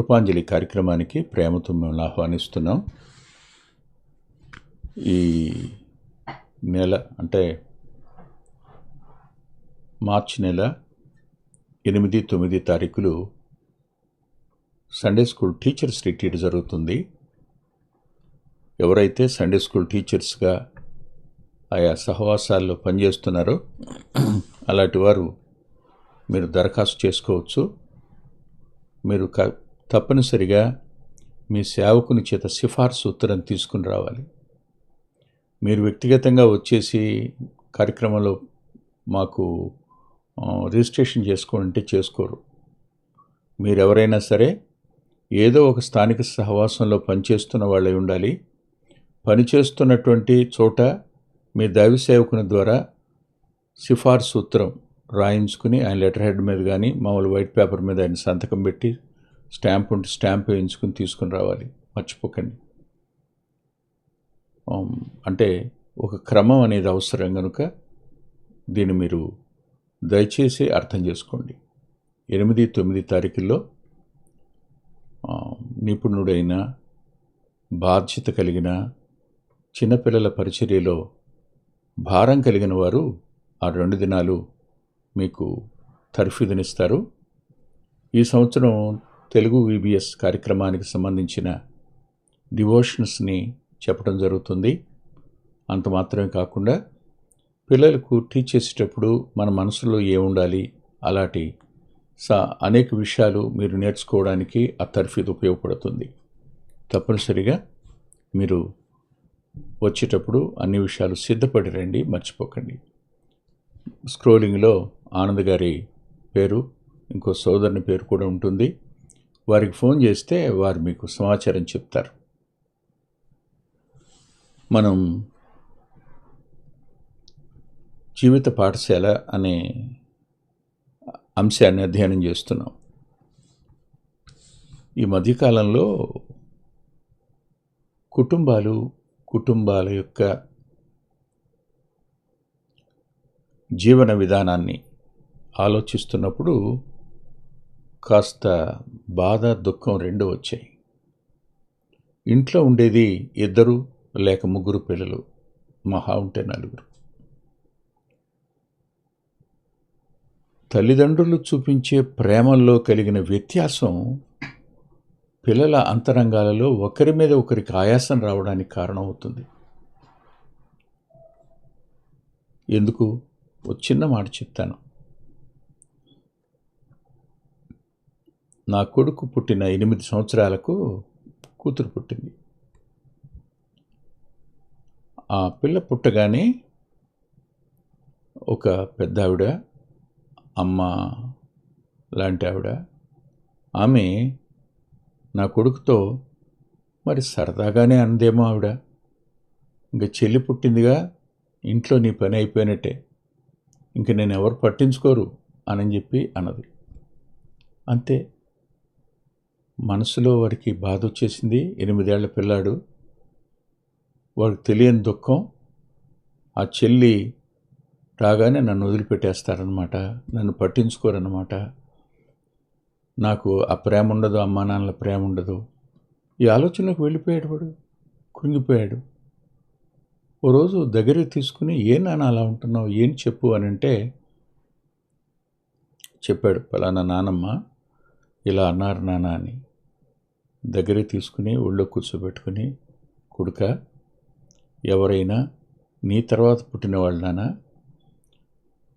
కృపాంజలి కార్యక్రమానికి ప్రేమతో మిమ్మల్ని ఆహ్వానిస్తున్నాం. ఈ నెల అంటే మార్చి నెల ఎనిమిది తొమ్మిది తారీఖులు సండే స్కూల్ టీచర్స్ రిట్రీట్ జరుగుతుంది. ఎవరైతే సండే స్కూల్ టీచర్స్గా ఆయా సహవాసాల్లో పనిచేస్తున్నారో అలాంటి వారు మీరు దరఖాస్తు చేసుకోవచ్చు. మీరు క తప్పనిసరిగా మీ సేవకుని చేత సిఫార్సు ఉత్తరం తీసుకుని రావాలి. మీరు వ్యక్తిగతంగా వచ్చేసి కార్యక్రమంలో మాకు రిజిస్ట్రేషన్ చేసుకోవాలంటే చేసుకోరు. మీరు ఎవరైనా సరే ఏదో ఒక స్థానిక సహవాసంలో పనిచేస్తున్న వాళ్ళై ఉండాలి. పనిచేస్తున్నటువంటి చోట మీ దైవ సేవకుని ద్వారా సిఫార్సు ఉత్తరం రాయించుకుని ఆయన లెటర్ హెడ్ మీద కానీ మామూలు వైట్ పేపర్ మీద ఆయన సంతకం పెట్టి స్టాంప్ ఉంటే స్టాంప్ వేయించుకుని తీసుకుని రావాలి. మర్చిపోకండి. అంటే ఒక క్రమం అనేది అవసరం కనుక దీన్ని మీరు దయచేసి అర్థం చేసుకోండి. ఎనిమిది తొమ్మిది తారీఖుల్లో నిపుణుడైన బాధ్యత కలిగిన చిన్నపిల్లల పరిచర్యలో భారం కలిగిన వారు ఆ రెండు దినాలు మీకు తర్ఫీదునిస్తారు. ఈ సంవత్సరం తెలుగు విబిఎస్ కార్యక్రమానికి సంబంధించిన డివోషన్స్ని చెప్పడం జరుగుతుంది. అంత మాత్రమే కాకుండా పిల్లలకు టీచ్ చేసేటప్పుడు మన మనసులో ఏముండాలి అలాంటి సా అనేక విషయాలు మీరు నేర్చుకోవడానికి ఆ తర్ఫీదు ఉపయోగపడుతుంది. తప్పనిసరిగా మీరు వచ్చేటప్పుడు అన్ని విషయాలు సిద్ధపడి రండి మర్చిపోకండి. స్క్రోలింగ్లో ఆనంద్ గారి పేరు ఇంకో సోదరుని పేరు కూడా ఉంటుంది. వారికి ఫోన్ చేస్తే వారు మీకు సమాచారం చెప్తారు. మనం జీవిత పాఠశాల అనే అంశాన్ని అధ్యయనం చేస్తున్నాం. ఈ మధ్యకాలంలో కుటుంబాలు కుటుంబాల యొక్క జీవన విధానాన్ని ఆలోచిస్తున్నప్పుడు కాస్త బాధ దుఃఖం రెండు వచ్చాయి. ఇంట్లో ఉండేది ఇద్దరు లేక ముగ్గురు పిల్లలు మహా ఉంటే నలుగురు. తల్లిదండ్రులు చూపించే ప్రేమల్లో కలిగిన వ్యత్యాసం పిల్లల అంతరంగాలలో ఒకరి మీద ఒకరికి ఆయాసం రావడానికి కారణమవుతుంది ఎందుకు? ఒక చిన్న మాట చెప్తాను. నా కొడుకు పుట్టిన ఎనిమిది సంవత్సరాలకు కూతురు పుట్టింది. ఆ పిల్ల పుట్టగానే ఒక పెద్ద ఆవిడ అమ్మ లాంటి ఆవిడ ఆమె నా కొడుకుతో మరి సరదాగానే అందేమో ఆవిడ. ఇంక చెల్లి పుట్టిందిగా ఇంట్లో నీ పని అయిపోయినట్టే ఇంక నేను ఎవరు పట్టించుకోరు అని చెప్పి అన్నది. అంతే. మనసులో వాడికి బాధ వచ్చేసింది. ఎనిమిదేళ్ళ పిల్లాడు. వాడికి తెలియని దుఃఖం. ఆ చెల్లి రాగానే నన్ను వదిలిపెట్టేస్తారనమాట నన్ను పట్టించుకోరనమాట నాకు ఆ ప్రేమ ఉండదు అమ్మా నాన్నల ప్రేమ ఉండదు. ఈ ఆలోచనలోకి వెళ్ళిపోయాడు వాడు. కృంగిపోయాడు. ఓ రోజు దగ్గరికి తీసుకుని ఏ నాన్న అలా ఉంటున్నావు? ఏం చెప్పు? అని అంటే చెప్పాడు పలానా నానమ్మ ఇలా అన్నారు నాన్న అని. దగ్గర తీసుకుని ఒళ్ళో కూర్చోబెట్టుకుని కొడుక ఎవరైనా నీ తర్వాత పుట్టిన వాళ్ళనా?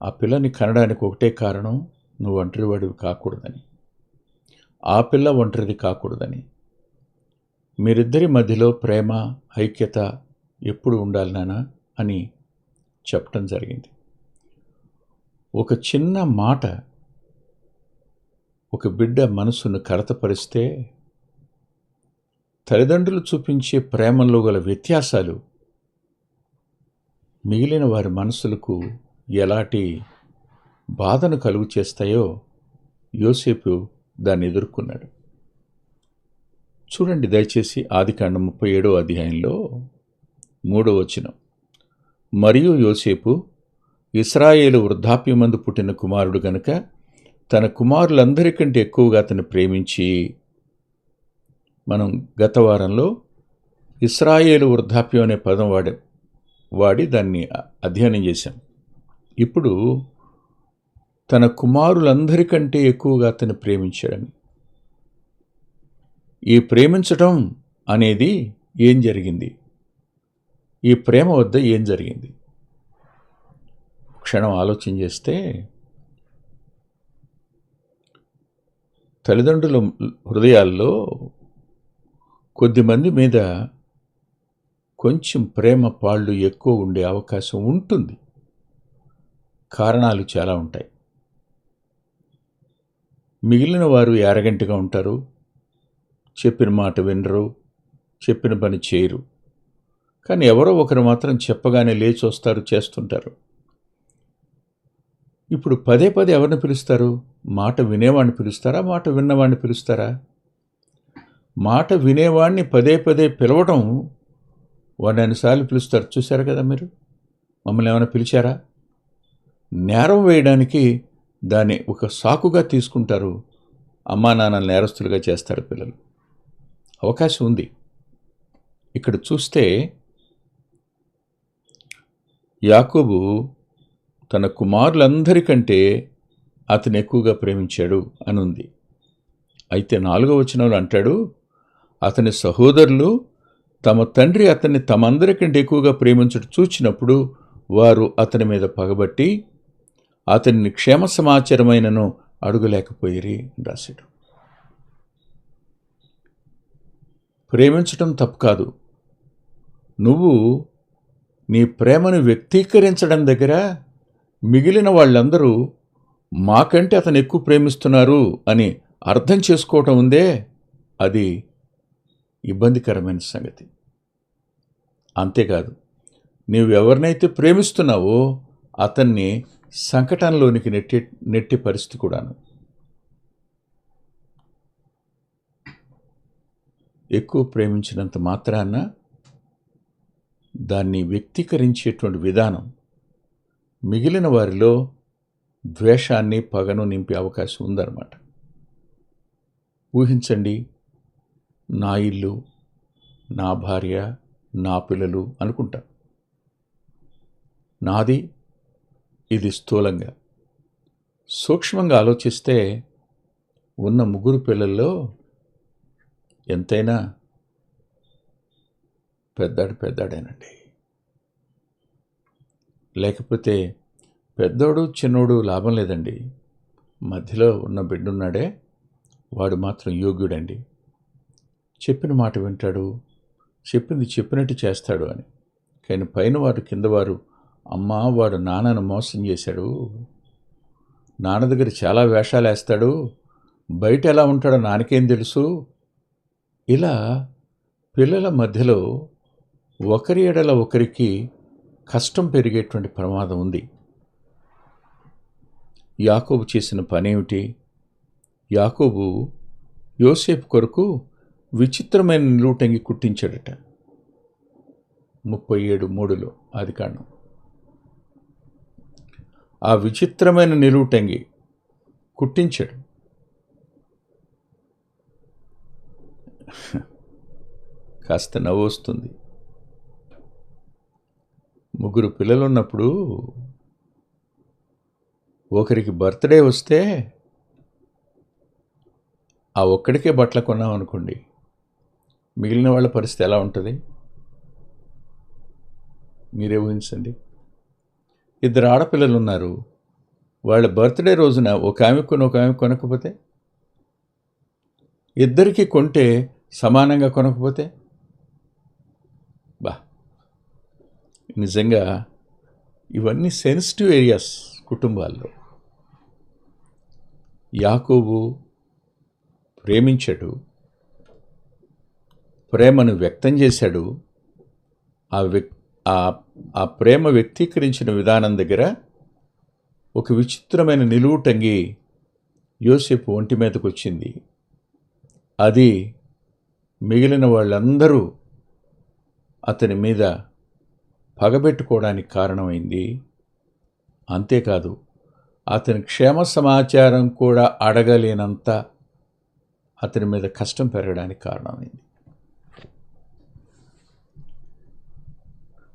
ఆ పిల్లని కనడానికి ఒకటే కారణం నువ్వు ఒంటరివాడివి కాకూడదని. ఆ పిల్ల ఒంటరిది కాకూడదని. మీరిద్దరి మధ్యలో ప్రేమ ఐక్యత ఎప్పుడు ఉండాలి నానా? అని చెప్పడం జరిగింది. ఒక చిన్న మాట ఒక బిడ్డ మనసును కలతపరిస్తే తల్లిదండ్రులు చూపించే ప్రేమలో గల వ్యత్యాసాలు మిగిలిన వారి మనసులకు ఎలాంటి బాధను కలుగు చేస్తాయో యోసేపు దాన్ని ఎదుర్కొన్నాడు. చూడండి దయచేసి ఆదికాండం ముప్పై ఏడో అధ్యాయంలో మూడో వచనం. మరియు యోసేపు ఇస్రాయేలు వృద్ధాప్యమందు పుట్టిన కుమారుడు గనుక తన కుమారులందరికంటే ఎక్కువగా అతను ప్రేమించి మనం గత వారంలో ఇస్రాయేలు వృద్ధాప్యం అనే పదం వాడే వాడి దాన్ని అధ్యయనం చేశాం. ఇప్పుడు తన కుమారులందరికంటే ఎక్కువగా అతన్ని ప్రేమించాడని. ఈ ప్రేమించటం అనేది ఏం జరిగింది? ఈ ప్రేమ వద్ద ఏం జరిగింది? క్షణం ఆలోచన చేస్తే తల్లిదండ్రుల హృదయాల్లో కొద్దిమంది మీద కొంచెం ప్రేమ పాళ్ళు ఎక్కువ ఉండే అవకాశం ఉంటుంది. కారణాలు చాలా ఉంటాయి. మిగిలిన వారు ఎరగంటిగా ఉంటారు. చెప్పిన మాట వినరు. చెప్పిన పని చేయరు. కానీ ఎవరో ఒకరు మాత్రం చెప్పగానే లేచి వస్తారు చేస్తుంటారు. ఇప్పుడు పదే పదే ఎవరిని పిలుస్తారు? మాట వినేవాడిని పిలుస్తారా? మాట విన్నవాడిని పిలుస్తారా? మాట వినేవాడిని పదే పదే పిలవటం వాడిని అన్నిసార్లు పిలుస్తారు. చూశారు కదా మీరు? మమ్మల్ని ఏమైనా పిలిచారా? నేరం వేయడానికి దాన్ని ఒక సాకుగా తీసుకుంటారు. అమ్మా నాన్న నేరస్తులుగా చేస్తారు పిల్లలు. అవకాశం ఉంది. ఇక్కడ చూస్తే యాకోబు తన కుమారులందరికంటే అతను ఎక్కువగా ప్రేమించాడు అని ఉంది అయితే నాలుగో వచనంలో అంటాడు అతని సహోదరులు తమ తండ్రి అతన్ని తమందరికంటే ఎక్కువగా ప్రేమించడం చూచినప్పుడు వారు అతని మీద పగబట్టి అతన్ని క్షేమ సమాచారమైనను అడుగులేకపోయిరి రాశాడు ప్రేమించటం తప్పు కాదు. నువ్వు నీ ప్రేమను వ్యక్తీకరించడం దగ్గర మిగిలిన వాళ్ళందరూ మాకంటే అతను ఎక్కువ ప్రేమిస్తున్నారు అని అర్థం చేసుకోవటం ఉందే అది ఇబ్బందికరమైన సంగతి. అంతేకాదు నీవు ఎవరినైతే ప్రేమిస్తున్నావో అతన్ని సంకటంలోనికి నెట్టి నెట్టి పరిస్థితి కూడాను. ఎక్కువ ప్రేమించినంత మాత్రాన దాన్ని వ్యక్తీకరించేటువంటి విధానం మిగిలిన వారిలో ద్వేషాన్ని పగను నింపే అవకాశం ఉందన్నమాట. ఊహించండి నా ఇల్లు నా భార్య నా పిల్లలు అనుకుంటా. నాది ఇది స్థూలంగా. సూక్ష్మంగా ఆలోచిస్తే ఉన్న ముగ్గురు పిల్లల్లో ఎంతైనా పెద్దాడు పెద్దాడేనండి. లేకపోతే పెద్దోడు చిన్నోడు లాభం లేదండి. మధ్యలో ఉన్న బిడ్డున్నాడే వాడు మాత్రం యోగ్యుడండి. చెప్పిన మాట వింటాడు. చెప్పింది చెప్పినట్టు చేస్తాడు అని. కానీ పైన వారు కింద వారు అమ్మ వాడు నాన్నను మోసం చేశాడు. నాన్న దగ్గర చాలా వేషాలు వేస్తాడు. బయట ఎలా ఉంటాడో నాన్నకేం తెలుసు? ఇలా పిల్లల మధ్యలో ఒకరి ఎడల ఒకరికి కష్టం పెరిగేటువంటి ప్రమాదం ఉంది. యాకోబు చేసిన పనేమిటి? యాకోబు యోసేపు కొరకు విచిత్రమైన నిలువుటంగి కుట్టించాడట. ముప్పై ఏడు మూడులో అది కాండం ఆ విచిత్రమైన నిలువుటంగి కుట్టించాడు. కాస్త నవ్వు వస్తుంది. ముగ్గురు పిల్లలు ఉన్నప్పుడు ఒకరికి బర్త్డే వస్తే ఆ ఒక్కడికే బట్టలు కొన్నాం అనుకోండి మిగిలిన వాళ్ళ పరిస్థితి ఎలా ఉంటుంది? మీరే ఊహించండి. ఇద్దరు ఆడపిల్లలు ఉన్నారు. వాళ్ళ బర్త్డే రోజున ఒక ఆమె కొని ఒక ఆమె కొనకపోతే? ఇద్దరికి కొంటే సమానంగా కొనకపోతే? బా. నిజంగా ఇవన్నీ సెన్సిటివ్ ఏరియాస్ కుటుంబాల్లో. యాకోబు ప్రేమించడు. ప్రేమను వ్యక్తం చేశాడు. ఆ వ్యక్ ఆ ఆ ప్రేమ వ్యక్తీకరించిన విధానం దగ్గర ఒక విచిత్రమైన నిలువుటంగి యోసేపు ఒంటి మీదకు వచ్చింది. అది మిగిలిన వాళ్ళందరూ అతని మీద పగబెట్టుకోవడానికి కారణమైంది. అంతేకాదు అతని క్షేమ సమాచారం కూడా అడగలేనంత అతని మీద కష్టం పెరగడానికి కారణమైంది.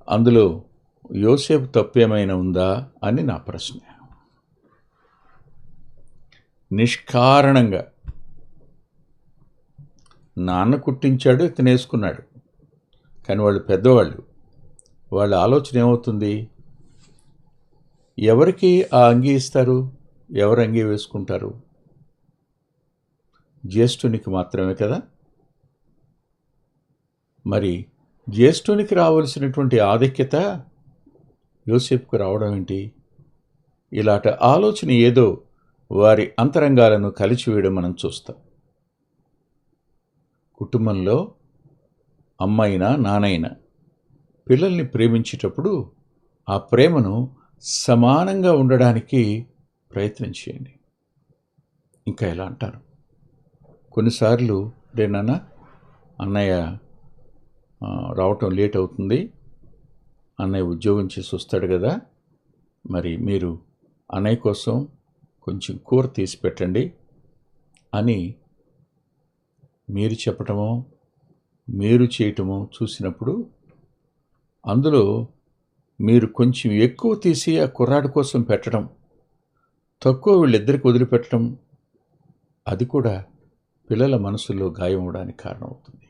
అందులో యోసేపు తప్పేమైనా ఉందా అని నా ప్రశ్న. నిష్కారణంగా నాన్న కుట్టించాడు తినేసుకున్నాడు. కానీ వాళ్ళు పెద్దవాళ్ళు. వాళ్ళ ఆలోచన ఏమవుతుంది? ఎవరికి ఆ అంగీ ఇస్తారు? ఎవరు అంగీ వేసుకుంటారు? జ్యేష్ఠునికి మాత్రమే కదా? మరి జ్యేష్ఠునికి రావలసినటువంటి ఆధిక్యత యోసేపుకు రావడం ఏంటి? ఇలాంటి ఆలోచన ఏదో వారి అంతరంగాలను కలిచివేయడం మనం చూస్తాం. కుటుంబంలో అమ్మైనా నానైనా పిల్లల్ని ప్రేమించేటప్పుడు ఆ ప్రేమను సమానంగా ఉండడానికి ప్రయత్నం చేయండి. ఇంకా ఎలా అంటారు? కొన్నిసార్లు రేనా అన్నయ్య రావటం లేట్ అవుతుంది. అన్నయ్య ఉద్యోగం చేసి వస్తాడు కదా. మరి మీరు అన్నయ్య కోసం కొంచెం కూర తీసి పెట్టండి అని మీరు చెప్పటమో మీరు చేయటమో చూసినప్పుడు అందులో మీరు కొంచెం ఎక్కువ తీసి ఆ కుర్రాడి కోసం పెట్టడం తక్కువ వీళ్ళిద్దరికి వదిలిపెట్టడం అది కూడా పిల్లల మనసులో గాయం అవడానికి కారణమవుతుంది.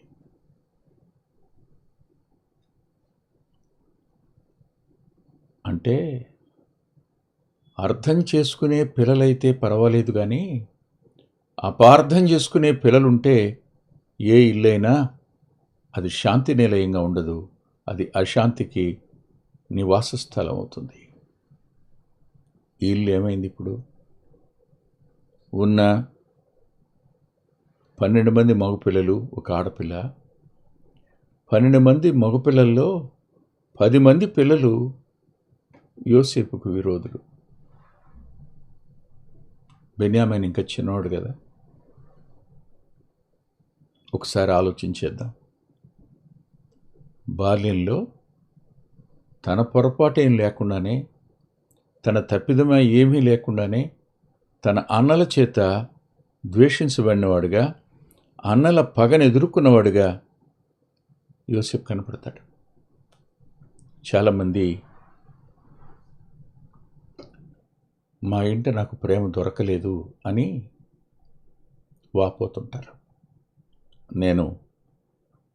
అంటే అర్థం చేసుకునే పిల్లలైతే పర్వాలేదు కానీ అపార్థం చేసుకునే పిల్లలుంటే ఏ ఇల్లైనా అది శాంతి నిలయంగా ఉండదు. అది అశాంతికి నివాస స్థలం అవుతుంది. ఈ ఇల్లు ఏమైంది ఇప్పుడు? ఉన్న పన్నెండు మంది మగపిల్లలు ఒక ఆడపిల్ల. పన్నెండు మంది మగపిల్లల్లో పది మంది పిల్లలు యోసేపుకు విరోధులు. బెన్యామైన్ ఇంకా చిన్నవాడు కదా. ఒకసారి ఆలోచించేద్దాం బాల్యంలో తన పొరపాటు ఏం లేకుండానే తన తప్పిదమై ఏమీ లేకుండానే తన అన్నల చేత ద్వేషించబడినవాడుగా అన్నల పగను ఎదుర్కొన్నవాడుగా యోసేపు కనపడతాడు. చాలామంది మా ఇంట నాకు ప్రేమ దొరకలేదు అని వాపోతుంటారు. నేను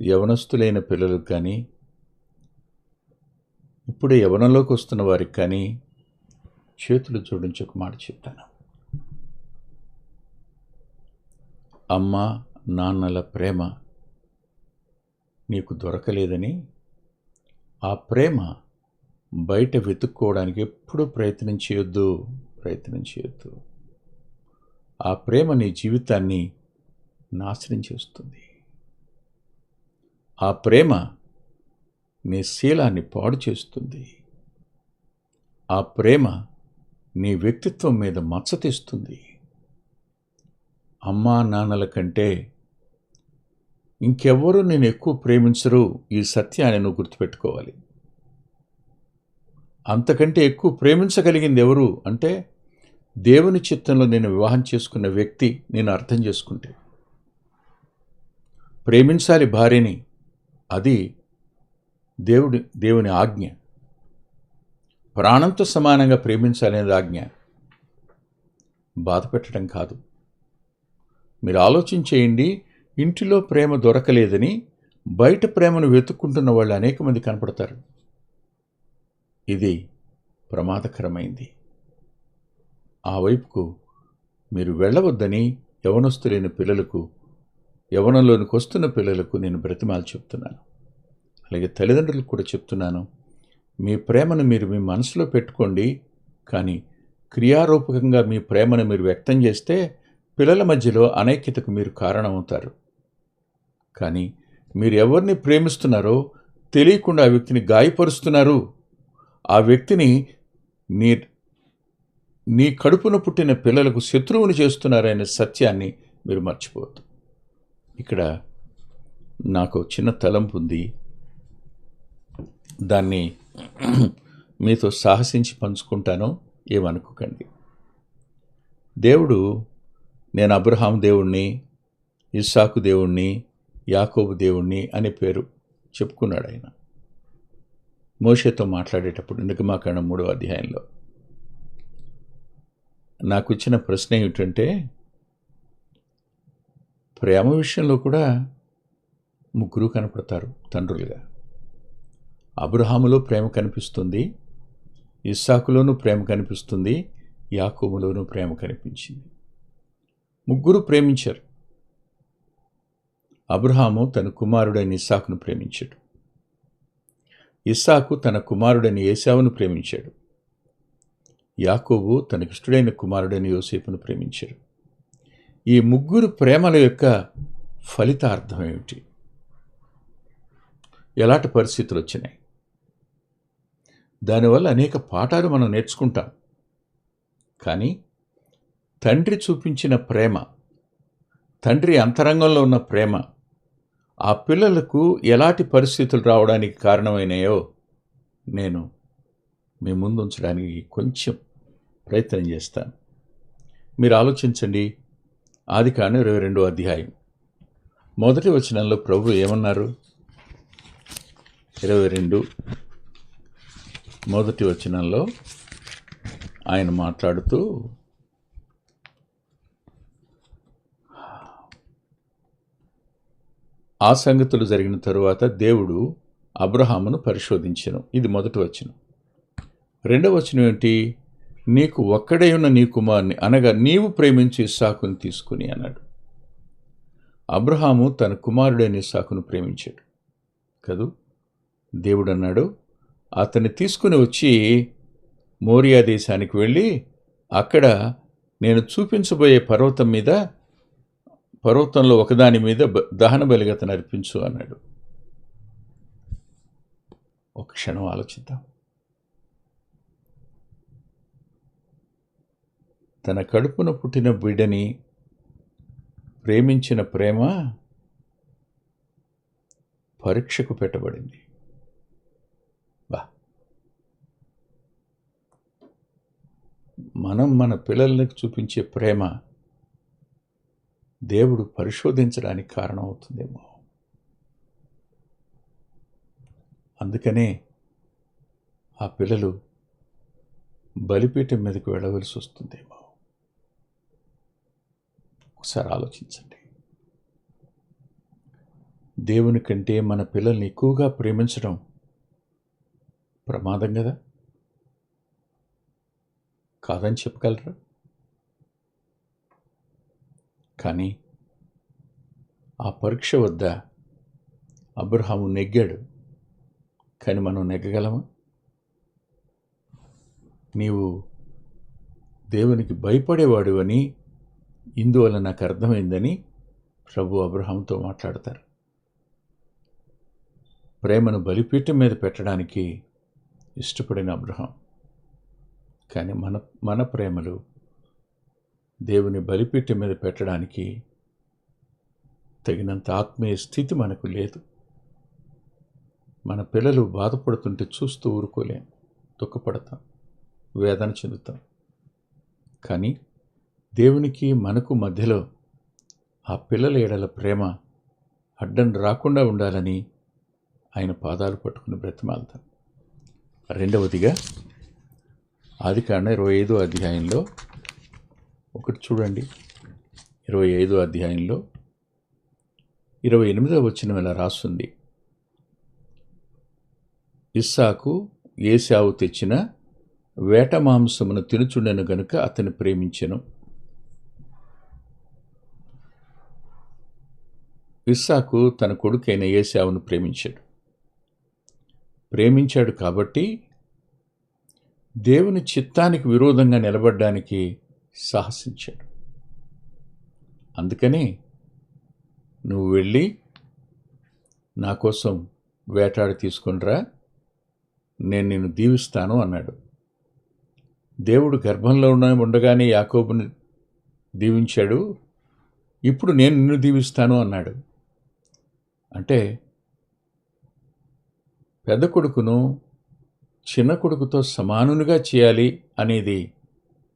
యవనస్తులైన పిల్లలకు కానీ ఇప్పుడే యవనంలోకి వస్తున్న వారికి కానీ చేతులు జోడించి ఒక మాట చెప్తాను. అమ్మ నాన్నల ప్రేమ నీకు దొరకలేదని ఆ ప్రేమ బయట వెతుక్కోవడానికి ఎప్పుడూ ప్రయత్నం చేయొద్దు ప్రయత్నం చేయొద్దు. ఆ ప్రేమ నీ జీవితాన్ని నాశనం చేస్తుంది. ఆ ప్రేమ నీ శీలాన్ని పాడు చేస్తుంది. ఆ ప్రేమ నీ వ్యక్తిత్వం మీద మచ్చ తెస్తుంది. అమ్మా నాన్నల కంటే ఇంకెవ్వరూ నేను ఎక్కువ ప్రేమించరు. ఈ సత్యాన్ని నువ్వు గుర్తుపెట్టుకోవాలి. అంతకంటే ఎక్కువ ప్రేమించగలిగింది ఎవరు? అంటే దేవుని చిత్తంలో నేను వివాహం చేసుకున్న వ్యక్తి నేను అర్థం చేసుకుంటే. ప్రేమించాలి భార్యని అది దేవుడి దేవుని ఆజ్ఞ. ప్రాణంతో సమానంగా ప్రేమించాలనేది ఆజ్ఞ. బాధ పెట్టడం కాదు. మీరు ఆలోచించేయండి ఇంటిలో ప్రేమ దొరకలేదని బయట ప్రేమను వెతుక్కుంటున్న వాళ్ళు అనేక మంది కనపడతారు. ఇది ప్రమాదకరమైంది. ఆ వైపుకు మీరు వెళ్ళవద్దని యవనస్తులైన పిల్లలకు యవనంలోనికి వస్తున్న పిల్లలకు నేను బ్రతిమాలు చెప్తున్నాను. అలాగే తల్లిదండ్రులకు కూడా చెప్తున్నాను. మీ ప్రేమను మీరు మీ మనసులో పెట్టుకోండి. కానీ క్రియారూపకంగా మీ ప్రేమను మీరు వ్యక్తం చేస్తే పిల్లల మధ్యలో అనైక్యతకు మీరు కారణమవుతారు. కానీ మీరు ఎవరిని ప్రేమిస్తున్నారో తెలియకుండా ఆ వ్యక్తిని గాయపరుస్తున్నారు. ఆ వ్యక్తిని నీ నీ కడుపున పుట్టిన పిల్లలకు శత్రువుని చేస్తున్నారనే సత్యాన్ని మీరు మర్చిపోవద్దు. ఇక్కడ నాకు చిన్న తలంపు ఉంది. దాన్ని మీతో సాహసించి పంచుకుంటాను ఏమనుకోకండి. దేవుడు నేను అబ్రహాం దేవుణ్ణి ఇస్సాకు దేవుణ్ణి యాకోబు దేవుణ్ణి అనే పేరు చెప్పుకున్నాడు ఆయన. మోషేతో మాట్లాడేటప్పుడు నిగమాకరణ మూడో అధ్యాయంలో నాకు ఇచ్చిన ప్రశ్న ఏమిటంటే ప్రేమ విషయంలో కూడా ముగ్గురు కనపడతారు తండ్రులుగా. అబ్రహాములో ప్రేమ కనిపిస్తుంది ఇస్సాకులోనూ ప్రేమ కనిపిస్తుంది యాకోబులోనూ ప్రేమ కనిపించింది. ముగ్గురు ప్రేమించారు. అబ్రహాము తన కుమారుడైన ఇస్సాకును ప్రేమించాడు. ఇస్సాకు తన కుమారుడైన ఏసావును ప్రేమించాడు. యాకోబు తనకిష్టుడైన కుమారుడైన యోసేపును ప్రేమించాడు. ఈ ముగ్గురు ప్రేమల యొక్క ఫలితార్థం ఏమిటి? ఎలాంటి పరిస్థితులు వచ్చినాయి? దానివల్ల అనేక పాఠాలు మనం నేర్చుకుంటాం. కానీ తండ్రి చూపించిన ప్రేమ తండ్రి అంతరంగంలో ఉన్న ప్రేమ ఆ పిల్లలకు ఎలాంటి పరిస్థితులు రావడానికి కారణమైనాయో నేను మీ ముందు ఉంచడానికి కొంచెం ప్రయత్నం చేస్తాను. మీరు ఆలోచించండి. ఆది కాను ఇరవై రెండో అధ్యాయం. మొదటి వచనంలో ప్రభు ఏమన్నారు? ఇరవై రెండు మొదటి వచనంలో ఆయన మాట్లాడుతూ ఆ సంగతులు జరిగిన తరువాత దేవుడు అబ్రహామును పరిశోధించను. ఇది మొదటి వచనం. రెండవ వచనం ఏంటి? నీకు ఒక్కడే ఉన్న నీ కుమారుని అనగా నీవు ప్రేమించి ఇస్సాకుని తీసుకుని అన్నాడు. అబ్రహాము తన కుమారుడైన ఇస్సాకును ప్రేమించాడు. కదూ? దేవుడు అన్నాడు అతన్ని తీసుకుని వచ్చి మోరియా దేశానికి వెళ్ళి అక్కడ నేను చూపించబోయే పర్వతం మీద పర్వతంలో ఒకదాని మీద దహన బలిగతను అర్పించు అన్నాడు. ఒక క్షణం ఆలోచిద్దాం. తన కడుపున పుట్టిన బిడ్డని ప్రేమించిన ప్రేమ పరీక్షకు పెట్టబడింది. బా. మనం మన పిల్లలకు చూపించే ప్రేమ దేవుడు పరిశోధించడానికి కారణమవుతుందేమో. అందుకనే ఆ పిల్లలు బలిపీఠం మీదకు వెళ్ళవలసి వస్తుందేమో. ఒకసారి ఆలోచించండి. దేవుని కంటే మన పిల్లల్ని ఎక్కువగా ప్రేమించడం ప్రమాదం కదా? కాదని చెప్పగలరా? కానీ ఆ పరీక్ష వద్ద అబ్రహాము నెగ్గాడు. కానీ మనం నెగ్గగలమా? నీవు దేవునికి భయపడేవాడు అని ఇందువల్ల నాకు అర్థమైందని ప్రభు అబ్రహాంతో మాట్లాడతారు. ప్రేమను బలిపీఠం మీద పెట్టడానికి ఇష్టపడిన అబ్రహాం. కానీ మన మన ప్రేమలు దేవుని బలిపీఠం మీద పెట్టడానికి తగినంత ఆత్మీయ స్థితి మనకు లేదు. మన పిల్లలు బాధపడుతుంటే చూస్తూ ఊరుకోలేం. దుఃఖపడతాం. వేదన చెందుతాం. కానీ దేవునికి మనకు మధ్యలో ఆ పిల్లల ఏడల ప్రేమ అడ్డం రాకుండా ఉండాలని ఆయన పాదాలు పట్టుకుని బ్రతిమాలుతాం. రెండవదిగా ఆది కాండ ఇరవై ఐదో అధ్యాయంలో ఒకటి చూడండి. ఇరవై ఐదో అధ్యాయంలో ఇరవై ఎనిమిదవ వచ్చిన ఇలా రాస్తుంది. ఇస్సాకు ఏసావు తెచ్చిన వేట మాంసమును తినుచుండెను గనుక అతను ప్రేమించెను. ఇస్సాకు తన కొడుకైన ఏసావును ప్రేమించాడు. ప్రేమించాడు కాబట్టి దేవుని చిత్తానికి విరోధంగా నిలబడ్డానికి సాహసించాడు. అందుకని నువ్వు వెళ్ళి నా కోసం వేటాడి తీసుకొనిరా నేను నిన్ను దీవిస్తాను అన్నాడు. దేవుడు గర్భంలో ఉన్న ఉండగానే యాకోబుని దీవించాడు. ఇప్పుడు నేను నిన్ను దీవిస్తాను అన్నాడు. అంటే పెద్ద కొడుకును చిన్న కొడుకుతో సమానునిగా చేయాలి అనేది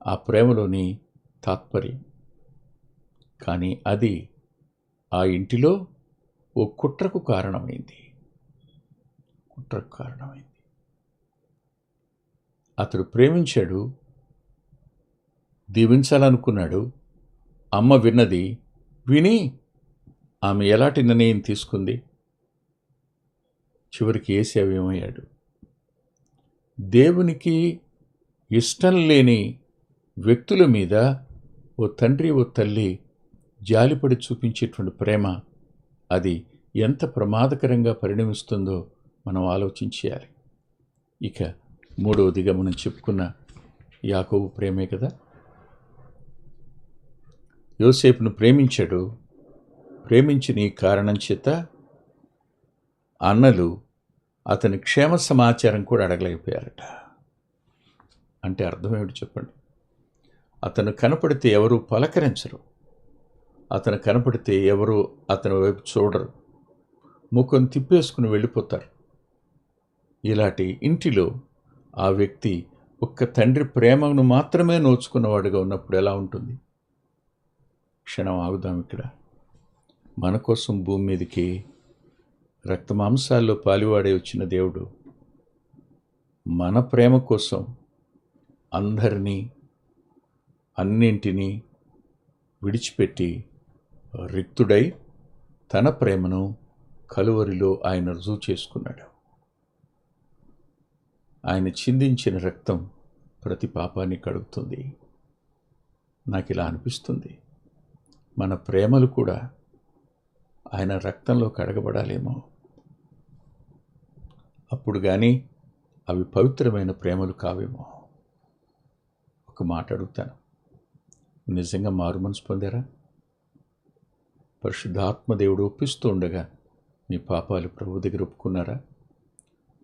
ఆ ప్రేమలోని తాత్పర్యం. కానీ అది ఆ ఇంటిలో ఓ కుట్రకు కారణమైంది. కుట్రకు కారణమైంది. అతడు ప్రేమించాడు దీవించాలనుకున్నాడు. అమ్మ విన్నది విని ఆమె ఎలాంటి నిర్ణయం తీసుకుంది? చివరికి ఏసేవ ఏమయ్యాడు దేవునికి ఇష్టం లేని వ్యక్తుల మీద ఓ తండ్రి ఓ తల్లి జాలిపడి చూపించేటువంటి ప్రేమ అది ఎంత ప్రమాదకరంగా పరిణమిస్తుందో మనం ఆలోచించేయాలి. ఇక మూడవదిగా మనం చెప్పుకున్న యాకోబు ప్రేమే కదా? యోసేపును ప్రేమించాడు ప్రేమించిన ఈ కారణం చేత అన్నలు అతని క్షేమ సమాచారం కూడా అడగలేకపోయారట. అంటే అర్థం ఏమిటి చెప్పండి? అతను కనపడితే ఎవరు పలకరించరు. అతను కనపడితే ఎవరు అతని వైపు చూడరు. ముఖం తిప్పేసుకుని వెళ్ళిపోతారు. ఇలాంటి ఇంటిలో ఆ వ్యక్తి ఒక్క తండ్రి ప్రేమను మాత్రమే నోచుకున్నవాడుగా ఉన్నప్పుడు ఎలా ఉంటుంది? క్షణం ఆగుదాం ఇక్కడ. మన కోసం భూమి మీదకి రక్తమాంసాల్లో పాలివాడే వచ్చిన దేవుడు మన ప్రేమ కోసం అందరినీ అన్నింటినీ విడిచిపెట్టి రిక్తుడై తన ప్రేమను కలువరిలో ఆయన రుజువు చేసుకున్నాడు. ఆయన చిందించిన రక్తం ప్రతి పాపాన్ని కడుగుతుంది. నాకు ఇలా అనిపిస్తుంది. మన ప్రేమలు కూడా ఆయన రక్తంలో కడగబడాలేమో అప్పుడు కానీ అవి పవిత్రమైన ప్రేమలు కావేమో? ఒక మాట అడుగుతాను. నిజంగా మారు మనసు పొందారా? పరిశుద్ధాత్మదేవుడు ఒప్పిస్తూ ఉండగా మీ పాపాలు ప్రభు దగ్గర ఒప్పుకున్నారా?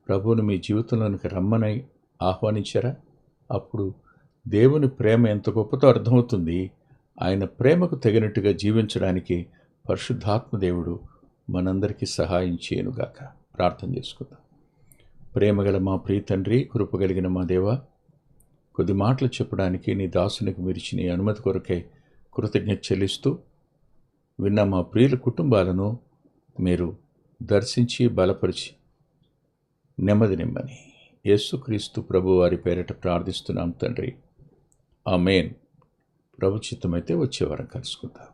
ప్రభువును మీ జీవితంలోనికి రమ్మని ఆహ్వానించారా? అప్పుడు దేవుని ప్రేమ ఎంత గొప్పతో అర్థమవుతుంది. ఆయన ప్రేమకు తగినట్టుగా జీవించడానికి పరిశుద్ధాత్మదేవుడు మనందరికీ సహాయం చేయనుగాక. ప్రార్థన చేసుకుందాం. ప్రేమగల మా ప్రియ తండ్రి కృపగలిగిన మా దేవ కొద్ది మాటలు చెప్పడానికి నీ దాసునికి మిరిచి నీ అనుమతి కొరకై కృతజ్ఞత చెల్లిస్తూ విన్న మా ప్రియుల కుటుంబాలను మీరు దర్శించి బలపరిచి నెమ్మది నిమ్మని యేసుక్రీస్తు ప్రభు వారి పేరిట ప్రార్థిస్తున్నాం తండ్రి. ఆ మెయిన్ ప్రభుచితమైతే వచ్చేవారం కలుసుకుందాం.